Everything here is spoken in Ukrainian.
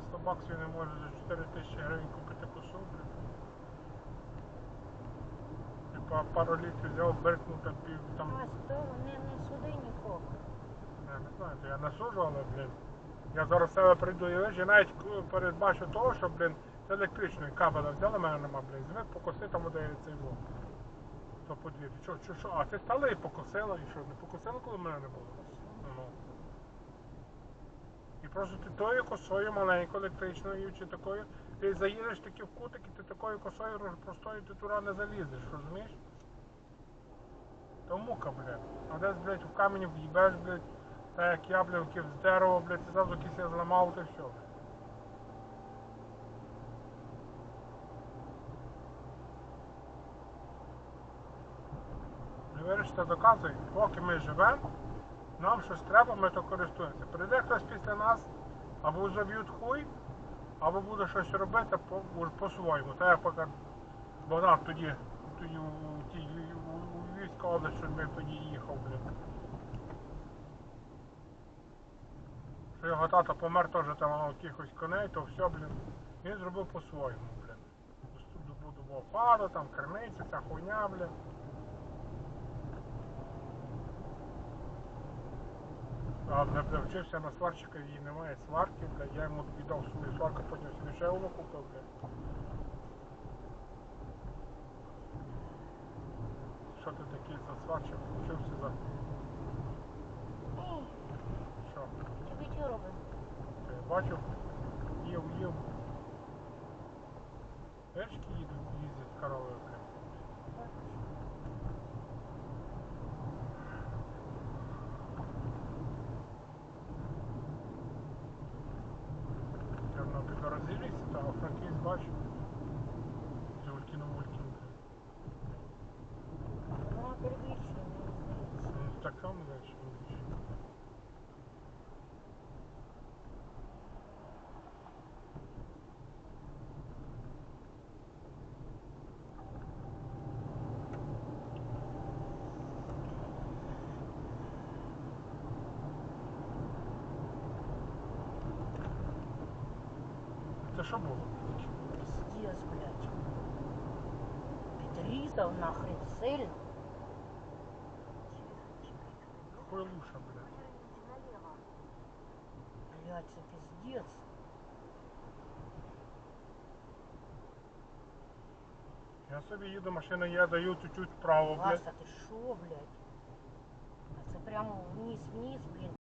за 100 баксів не може за 4 тисячі гривень купити косу, блядь. Типа пару літрів взяв, беркнув там пів там. А що, не, не суди нікого. Я не знаю, то я не сужу, але, блін. Я зараз себе прийду і вижу, я навіть передбачу того, що, блін, з електричної кабеля взяли, мене нема, блін, звик покоси там буде цей вон. То подвір'я. Що, що, що? А ти стала і покосила, і що, не покосила, коли мене не було? Ну. І просто ти тою косою маленькою електричною чи такою, ти заїдеш таки в кутик і ти такою косою простою ти туди не залізеш, розумієш? То мука, блядь. А десь, блядь, в камені в'їбеш, блядь, так як я, блядь, якийсь з дерева, блядь, ти зразу я зламав, то все. Не вирішите доказує, поки ми живемо, нам щось треба, ми то користуємося. Прийде хтось після нас, або заб'ють хуй, або буде щось робити по-своєму. Та я поки Богдан тоді, тоді у, тій- Львівській області, ми тоді їхав, блін. Що його тато помер теж там мав якихось коней, то все, блін. Він зробив по-своєму, блін. Добудував хату, там криниця, ця хуйня, блін. А бля, бля, вчився на сварщика, її немає сварки, я йому віддав свою сварку, потім собі ще одну купив, бля. Що ти такий за сварщик? Вчився за. Ей, Що? тобі що робимо? Бачив? Їв, їв. Пешки їдуть, їздять коровою, Brasília, tá o franquês baixo. Seu último, último. Це що було? Пиздец, блядь. Підрізав нахрен сильно. Хуйлуша, блядь. Блядь, це пиздец. Я собі їду, машина я даю чуть-чуть вправо, блядь. Вася, ти шо, блядь? А Це прямо вниз-вниз, блін.